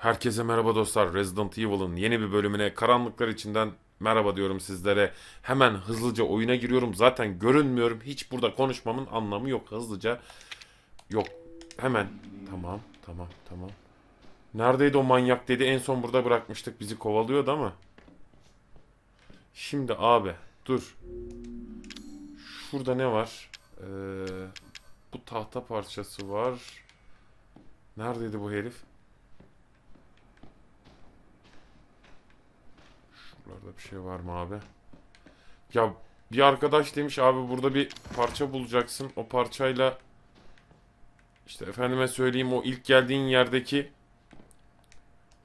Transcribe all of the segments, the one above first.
Herkese merhaba dostlar. Resident Evil'ın yeni bir bölümüne karanlıklar içinden merhaba diyorum sizlere. Hemen hızlıca oyuna giriyorum. Zaten görünmüyorum. Hiç burada konuşmamın anlamı yok. Hızlıca yok. Hemen. Tamam, tamam, tamam. Neredeydi o manyak dedi. En son burada bırakmıştık. Bizi kovalıyordu ama. Şimdi abi dur. Şurada ne var? Ee, bu tahta parçası var. Neredeydi bu herif? Şuralarda bir şey var mı abi? Ya bir arkadaş demiş abi burada bir parça bulacaksın. O parçayla işte efendime söyleyeyim o ilk geldiğin yerdeki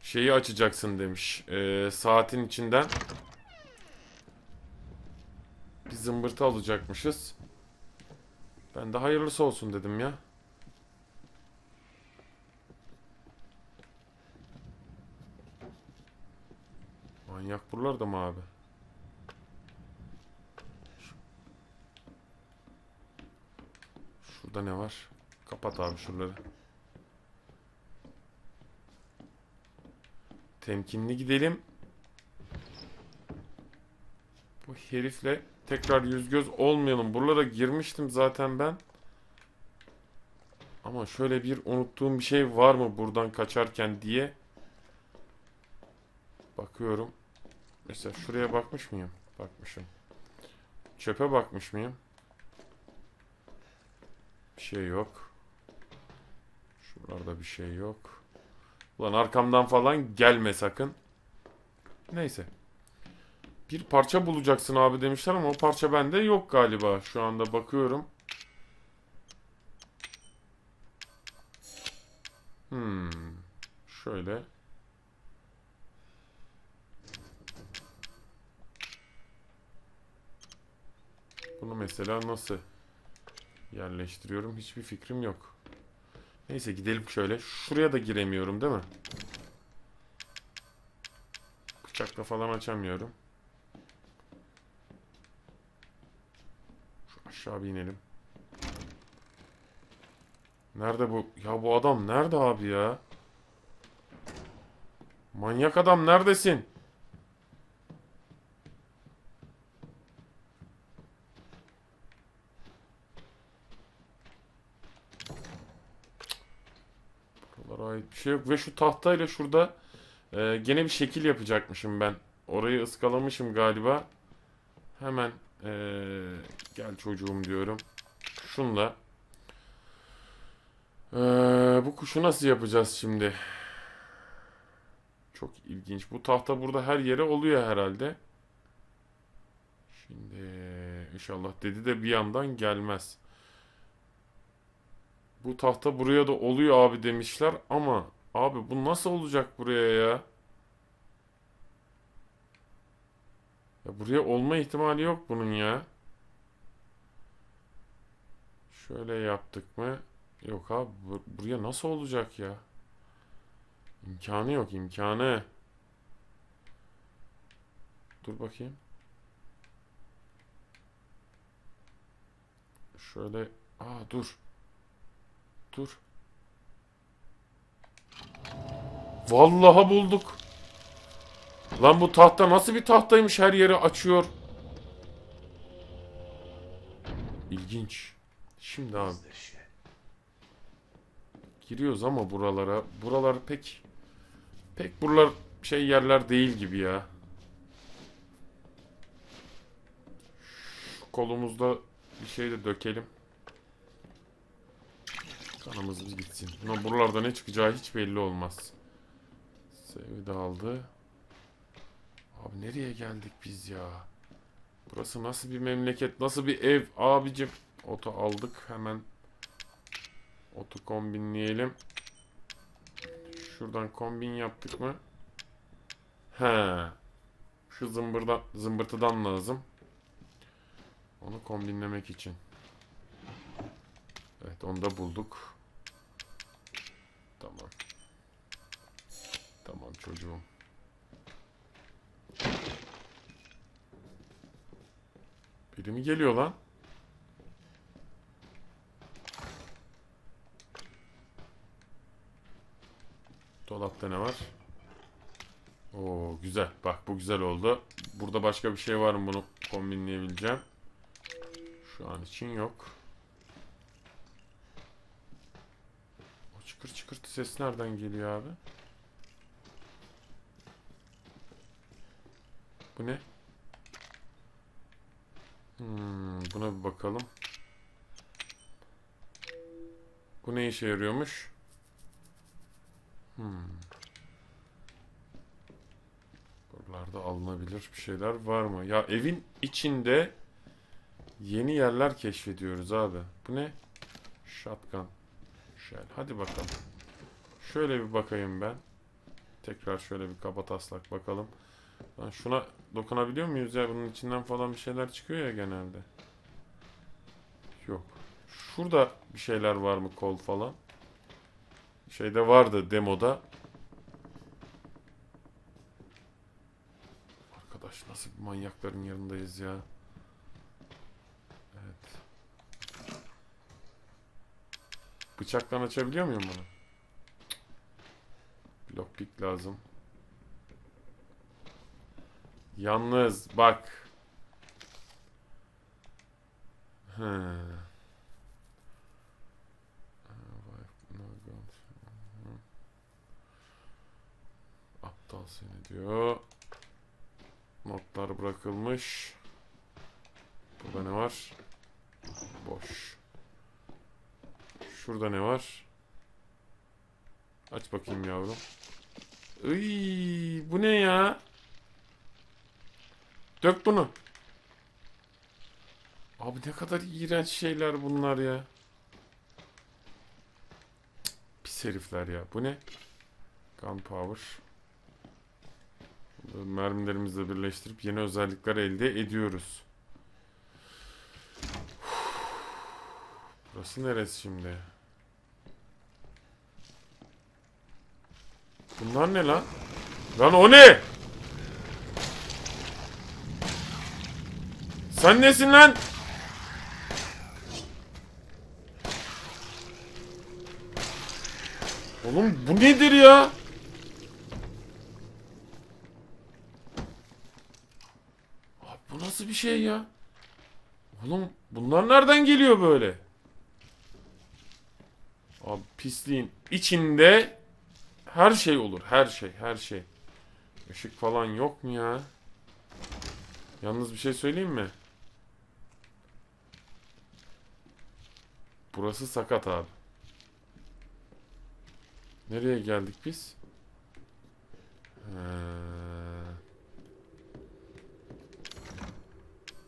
şeyi açacaksın demiş. Ee, saatin içinden bir zımbırtı alacakmışız. Ben de hayırlısı olsun dedim ya. Manyak buralarda mı abi? Şurada ne var? Kapat abi şuraları. Temkinli gidelim. Bu herifle tekrar yüz göz olmayalım. Buralara girmiştim zaten ben. Ama şöyle bir unuttuğum bir şey var mı buradan kaçarken diye. Bakıyorum. Mesela şuraya bakmış mıyım? Bakmışım. Çöpe bakmış mıyım? Bir şey yok. Şuralarda bir şey yok. Ulan arkamdan falan gelme sakın. Neyse. Bir parça bulacaksın abi demişler ama o parça bende yok galiba. Şu anda bakıyorum. Hmm. Şöyle. Bunu mesela nasıl yerleştiriyorum hiçbir fikrim yok. Neyse gidelim şöyle. Şuraya da giremiyorum değil mi? Bıçakla falan açamıyorum. Şu aşağı bir inelim. Nerede bu? Ya bu adam nerede abi ya? Manyak adam neredesin? Ait bir şey yok. Ve şu tahtayla şurada e, gene bir şekil yapacakmışım ben. Orayı ıskalamışım galiba. Hemen e, gel çocuğum diyorum. Şunla. E, bu kuşu nasıl yapacağız şimdi? Çok ilginç. Bu tahta burada her yere oluyor herhalde. Şimdi inşallah dedi de bir yandan gelmez. Bu tahta buraya da oluyor abi demişler ama abi bu nasıl olacak buraya ya? Ya buraya olma ihtimali yok bunun ya. Şöyle yaptık mı? Yok abi bu- buraya nasıl olacak ya? İmkanı yok imkanı. Dur bakayım. Şöyle aa dur. Dur. Vallahi bulduk. Lan bu tahta nasıl bir tahtaymış her yeri açıyor. İlginç. Şimdi abi. Giriyoruz ama buralara. Buralar pek pek buralar şey yerler değil gibi ya. Şu kolumuzda bir şey de dökelim. Kanımız bir gitsin. Ama buralarda ne çıkacağı hiç belli olmaz. Sevi de aldı. Abi nereye geldik biz ya? Burası nasıl bir memleket? Nasıl bir ev abicim? Oto aldık hemen. Oto kombinleyelim. Şuradan kombin yaptık mı? He. Şu zımbırdan, zımbırtıdan lazım. Onu kombinlemek için. Evet onu da bulduk. Tamam. Tamam çocuğum. Biri mi geliyor lan? Dolapta ne var? Oo güzel. Bak bu güzel oldu. Burada başka bir şey var mı bunu kombinleyebileceğim? Şu an için yok. O çıkır çıkırtı ses nereden geliyor abi? Bu ne? Hmm, buna bir bakalım. Bu ne işe yarıyormuş? Hmm. Buralarda alınabilir bir şeyler var mı? Ya evin içinde yeni yerler keşfediyoruz abi. Bu ne? Shotgun. Shell. Hadi bakalım. Şöyle bir bakayım ben. Tekrar şöyle bir kaba taslak bakalım. Lan şuna dokunabiliyor muyuz ya? Bunun içinden falan bir şeyler çıkıyor ya genelde. Yok. Şurada bir şeyler var mı kol falan? Şeyde vardı demoda. Arkadaş nasıl bir manyakların yanındayız ya. Evet. Bıçaktan açabiliyor muyum bunu? Lockpick lazım. Yalnız bak. Aptal seni diyor. Notlar bırakılmış. Burada ne var? Boş. Şurada ne var? Aç bakayım yavrum. Iy, bu ne ya? Dök bunu. Abi ne kadar iğrenç şeyler bunlar ya. Pis herifler ya. Bu ne? Gunpowder. Mermilerimizle birleştirip yeni özellikler elde ediyoruz. Burası neresi şimdi? Bunlar ne lan? Lan o ne? Sen nesin lan? Oğlum bu nedir ya? Abi bu nasıl bir şey ya? Oğlum bunlar nereden geliyor böyle? Abi pisliğin içinde her şey olur. Her şey, her şey. Işık falan yok mu ya? Yalnız bir şey söyleyeyim mi? Burası sakat abi. Nereye geldik biz? Ee,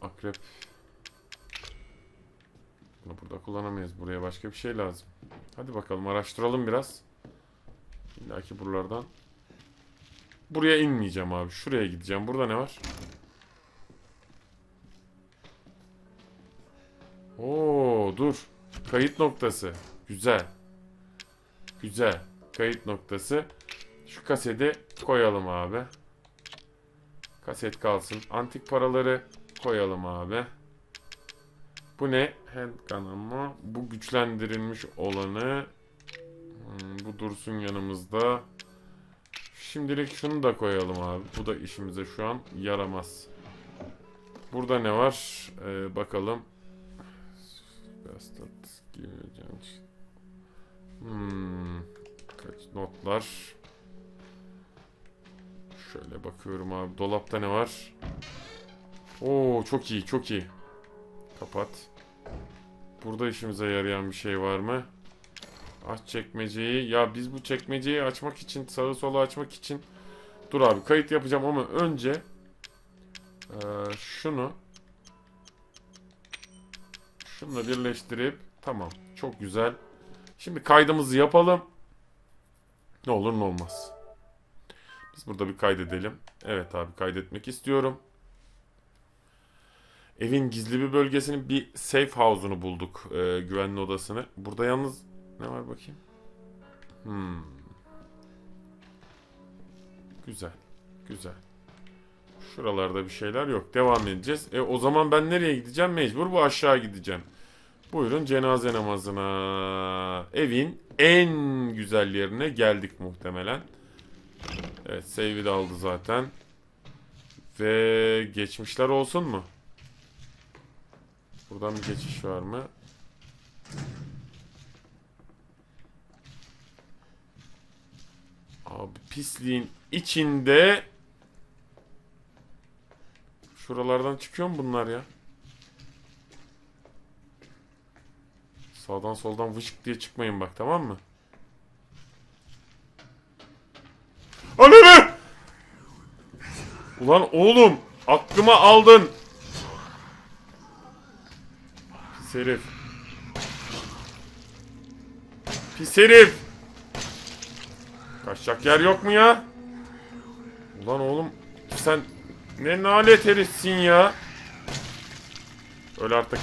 akrep. Bunu burada kullanamayız. Buraya başka bir şey lazım. Hadi bakalım araştıralım biraz. İlla ki buralardan. Buraya inmeyeceğim abi. Şuraya gideceğim. Burada ne var? Oo dur. Kayıt noktası. Güzel. Güzel. Kayıt noktası. Şu kaseti koyalım abi. Kaset kalsın. Antik paraları koyalım abi. Bu ne? Handgun ama. Bu güçlendirilmiş olanı. Hmm, bu dursun yanımızda. Şimdilik şunu da koyalım abi. Bu da işimize şu an yaramaz. Burada ne var? Ee, bakalım. Bastard Hmm. Kaç notlar. Şöyle bakıyorum abi. Dolapta ne var? Oo çok iyi, çok iyi. Kapat. Burada işimize yarayan bir şey var mı? Aç çekmeceyi. Ya biz bu çekmeceyi açmak için, sağı sola açmak için Dur abi kayıt yapacağım ama önce eee, şunu şununla birleştirip tamam çok güzel. Şimdi kaydımızı yapalım. Ne olur ne olmaz. Biz burada bir kaydedelim. Evet abi kaydetmek istiyorum. Evin gizli bir bölgesinin bir safe house'unu bulduk. eee, güvenli odasını. Burada yalnız ne var bakayım? Hmm. Güzel. Güzel. Şuralarda bir şeyler yok. Devam edeceğiz. E o zaman ben nereye gideceğim? Mecbur bu aşağı gideceğim. Buyurun cenaze namazına. Evin en güzel yerine geldik muhtemelen. Evet save'i de aldı zaten. Ve geçmişler olsun mu? Buradan bir geçiş var mı? Abi pisliğin içinde Şuralardan çıkıyor mu bunlar ya? Sağdan soldan vışık diye çıkmayın bak tamam mı? Ananı! Ulan oğlum aklıma aldın. Pis herif. Pis herif. Kaçacak yer yok mu ya? Ulan oğlum sen ne nalet herifsin ya. Öl artık.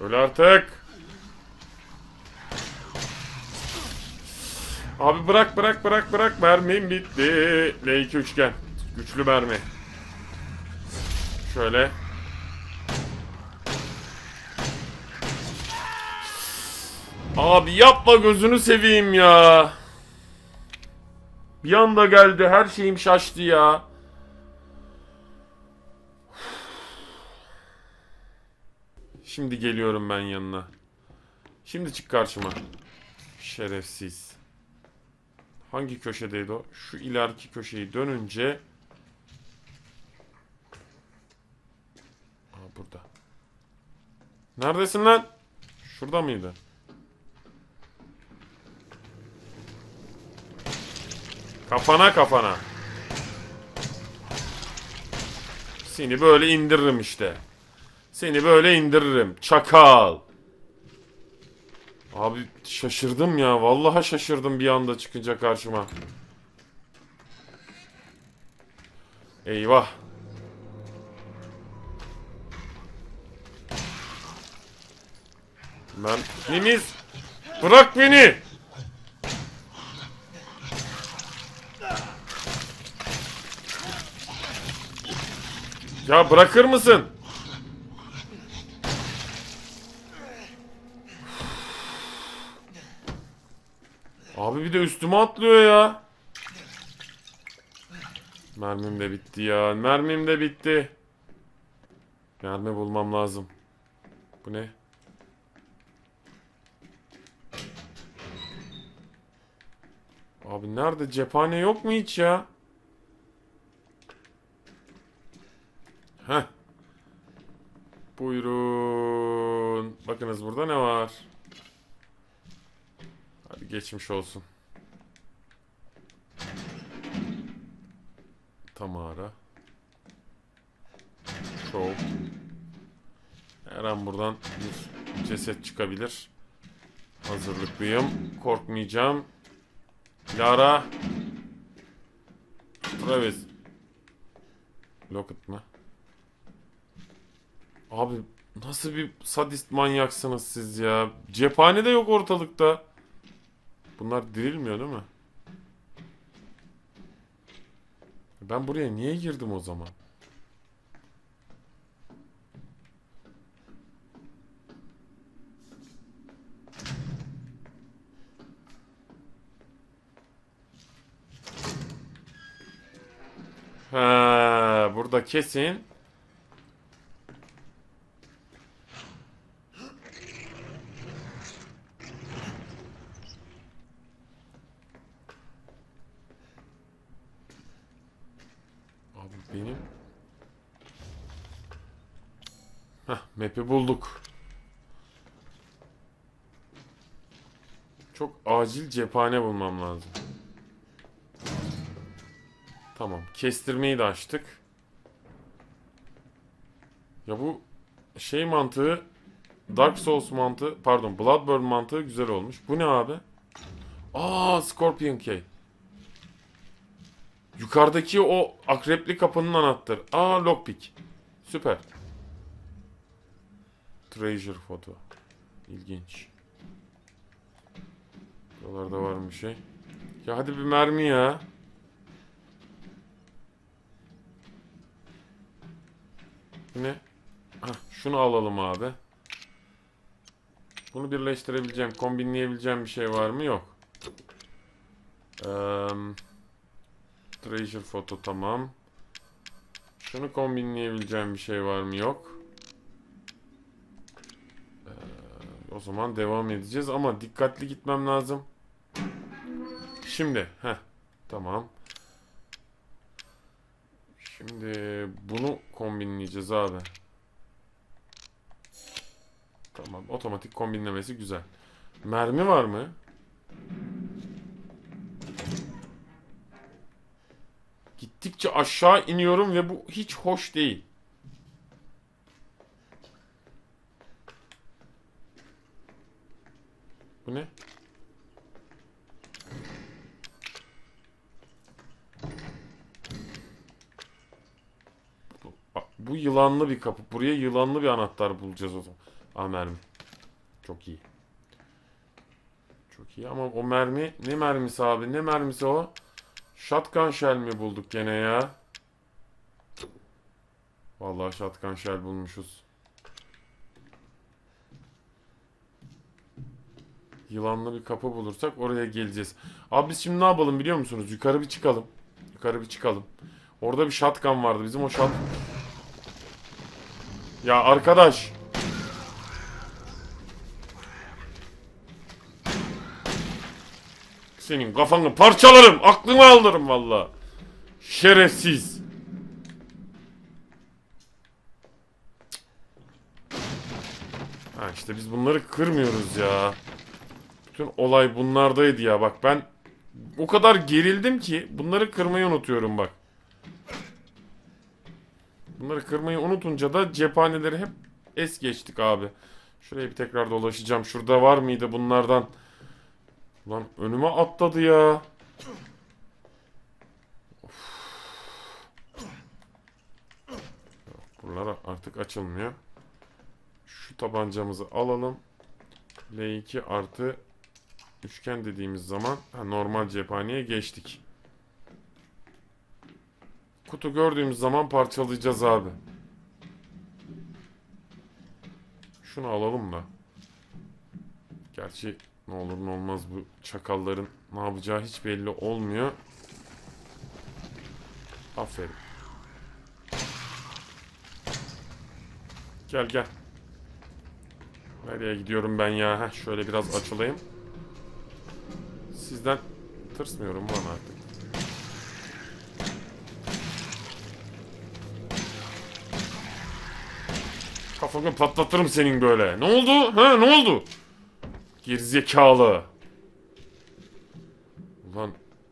Öl artık. Abi bırak bırak bırak bırak mermim bitti. L2 üçgen. Güçlü mermi. Şöyle. Abi yapma gözünü seveyim ya. Bir anda geldi her şeyim şaştı ya. Şimdi geliyorum ben yanına. Şimdi çık karşıma. Şerefsiz. Hangi köşedeydi o? Şu ileriki köşeyi dönünce... Aa burada. Neredesin lan? Şurada mıydı? Kafana kafana. Seni böyle indiririm işte. Seni böyle indiririm. Çakal. Abi şaşırdım ya. Vallahi şaşırdım bir anda çıkınca karşıma. Eyvah. Ben Nimiz bırak beni. Ya bırakır mısın? Abi bir de üstüme atlıyor ya. Mermim de bitti ya. Mermim de bitti. Mermi bulmam lazım. Bu ne? Abi nerede? Cephane yok mu hiç ya? Heh. Buyurun. Bakınız burada ne var? Hadi geçmiş olsun. Tamara. Şov. Her an buradan bir ceset çıkabilir. Hazırlıklıyım. Korkmayacağım. Lara. Travis. Locket mı? Abi nasıl bir sadist manyaksınız siz ya? Cephane de yok ortalıkta. Bunlar dirilmiyor değil mi? Ben buraya niye girdim o zaman? Ha, burada kesin Abi benim... Heh, map'i bulduk. Çok acil cephane bulmam lazım. Tamam. Kestirmeyi de açtık. Ya bu şey mantığı Dark Souls mantığı pardon Bloodborne mantığı güzel olmuş. Bu ne abi? Aa Scorpion Key. Yukarıdaki o akrepli kapının anahtarı. Aa lockpick. Süper. Treasure foto. İlginç. Buralarda var bir şey. Ya hadi bir mermi ya. Ne? Hah, şunu alalım abi. Bunu birleştirebileceğim, kombinleyebileceğim bir şey var mı? Yok. Eee treasure foto tamam. Şunu kombinleyebileceğim bir şey var mı? Yok. Eee, o zaman devam edeceğiz ama dikkatli gitmem lazım. Şimdi, heh, tamam. Şimdi bunu kombinleyeceğiz abi. Tamam, otomatik kombinlemesi güzel. Mermi var mı? Gittikçe aşağı iniyorum ve bu hiç hoş değil. Bu ne? Bu, bak, bu yılanlı bir kapı. Buraya yılanlı bir anahtar bulacağız o zaman. Aa mermi. Çok iyi. Çok iyi ama o mermi ne mermisi abi? Ne mermisi o? Shotgun shell mi bulduk gene ya? Vallahi shotgun shell bulmuşuz. Yılanlı bir kapı bulursak oraya geleceğiz. Abi biz şimdi ne yapalım biliyor musunuz? Yukarı bir çıkalım. Yukarı bir çıkalım. Orada bir shotgun vardı. Bizim o shot... Ya arkadaş. Senin kafanı parçalarım. Aklını alırım valla. Şerefsiz. Ha işte biz bunları kırmıyoruz ya. Bütün olay bunlardaydı ya. Bak ben o kadar gerildim ki bunları kırmayı unutuyorum bak. Bunları kırmayı unutunca da cephaneleri hep es geçtik abi. Şuraya bir tekrar dolaşacağım. Şurada var mıydı bunlardan? Lan önüme atladı ya. Of. Buralar artık açılmıyor. Şu tabancamızı alalım. L2 artı üçgen dediğimiz zaman normal cephaneye geçtik. Kutu gördüğümüz zaman parçalayacağız abi. Şunu alalım da. Gerçi ne olur ne olmaz bu çakalların ne yapacağı hiç belli olmuyor. Aferin. Gel gel. Nereye gidiyorum ben ya? Heh, şöyle biraz açılayım. Sizden tırsmıyorum lan artık. Kafanı patlatırım senin böyle. Ne oldu? Ha ne oldu? Gerizekalı. Ulan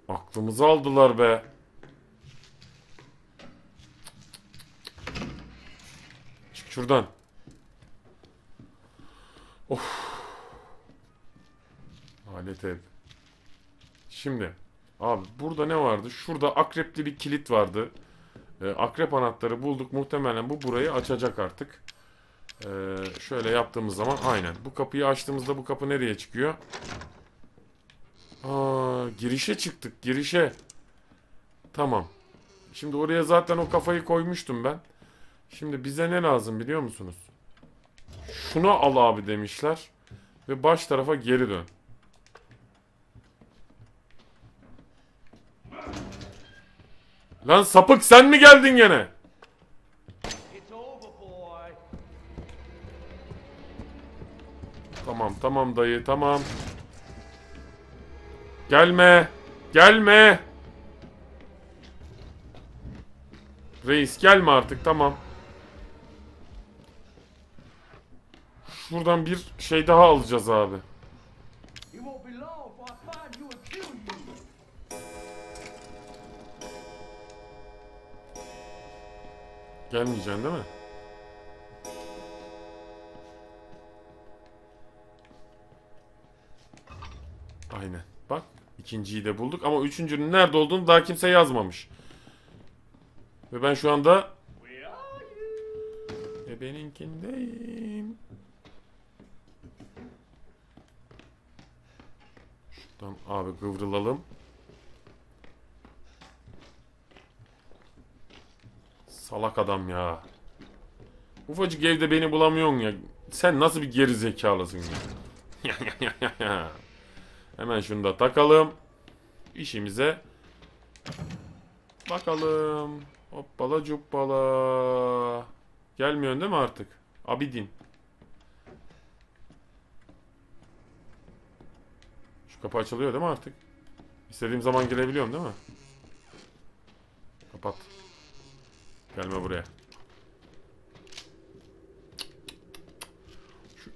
aklımızı aldılar be. Çık şuradan. Of. Alet ev. Şimdi abi burada ne vardı? Şurada akrepli bir kilit vardı. Ee, akrep anahtarı bulduk. Muhtemelen bu burayı açacak artık. Ee, şöyle yaptığımız zaman aynen. Bu kapıyı açtığımızda bu kapı nereye çıkıyor? Aa, girişe çıktık. Girişe. Tamam. Şimdi oraya zaten o kafayı koymuştum ben. Şimdi bize ne lazım biliyor musunuz? Şunu al abi demişler. Ve baş tarafa geri dön. Lan sapık sen mi geldin gene? Tamam tamam dayı tamam. Gelme. Gelme. Reis gelme artık tamam. Şuradan bir şey daha alacağız abi. Gelmeyeceksin değil mi? Aynen. Bak ikinciyi de bulduk ama üçüncünün nerede olduğunu daha kimse yazmamış. Ve ben şu anda ve benimkindeyim. Şuradan abi kıvrılalım. Salak adam ya. Ufacık evde beni bulamıyorsun ya. Sen nasıl bir geri zekalısın ya? Hemen şunu da takalım. İşimize bakalım. Hoppala cuppala. Gelmiyorsun değil mi artık? Abidin. Şu kapı açılıyor değil mi artık? İstediğim zaman girebiliyorum değil mi? Kapat. Gelme buraya.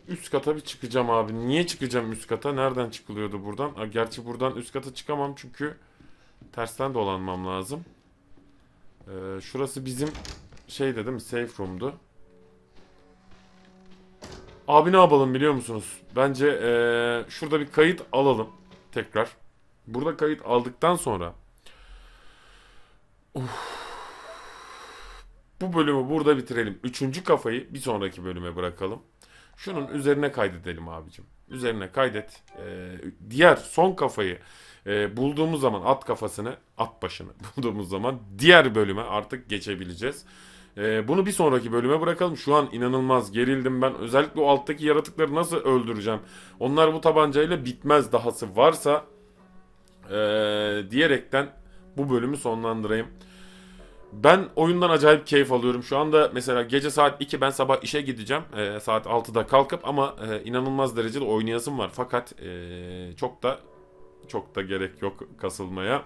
Üst kata bir çıkacağım abi. Niye çıkacağım üst kata? Nereden çıkılıyordu buradan? Gerçi buradan üst kata çıkamam çünkü tersten dolanmam lazım. Ee, şurası bizim şeyde değil mi? Safe room'du. Abi ne yapalım biliyor musunuz? Bence ee, şurada bir kayıt alalım tekrar. Burada kayıt aldıktan sonra bu bölümü burada bitirelim. Üçüncü kafayı bir sonraki bölüme bırakalım. Şunun üzerine kaydedelim abicim. Üzerine kaydet. Ee, diğer son kafayı e, bulduğumuz zaman at kafasını, at başını bulduğumuz zaman diğer bölüme artık geçebileceğiz. Ee, bunu bir sonraki bölüme bırakalım. Şu an inanılmaz gerildim ben. Özellikle o alttaki yaratıkları nasıl öldüreceğim? Onlar bu tabancayla bitmez dahası varsa ee, diyerekten bu bölümü sonlandırayım. Ben oyundan acayip keyif alıyorum. Şu anda mesela gece saat 2 ben sabah işe gideceğim. Ee, saat 6'da kalkıp ama e, inanılmaz derecede oynayasım var. Fakat e, çok da çok da gerek yok kasılmaya.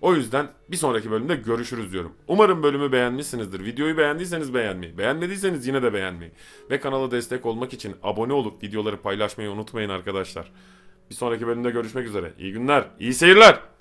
O yüzden bir sonraki bölümde görüşürüz diyorum. Umarım bölümü beğenmişsinizdir. Videoyu beğendiyseniz beğenmeyi, beğenmediyseniz yine de beğenmeyi ve kanala destek olmak için abone olup videoları paylaşmayı unutmayın arkadaşlar. Bir sonraki bölümde görüşmek üzere. İyi günler, iyi seyirler.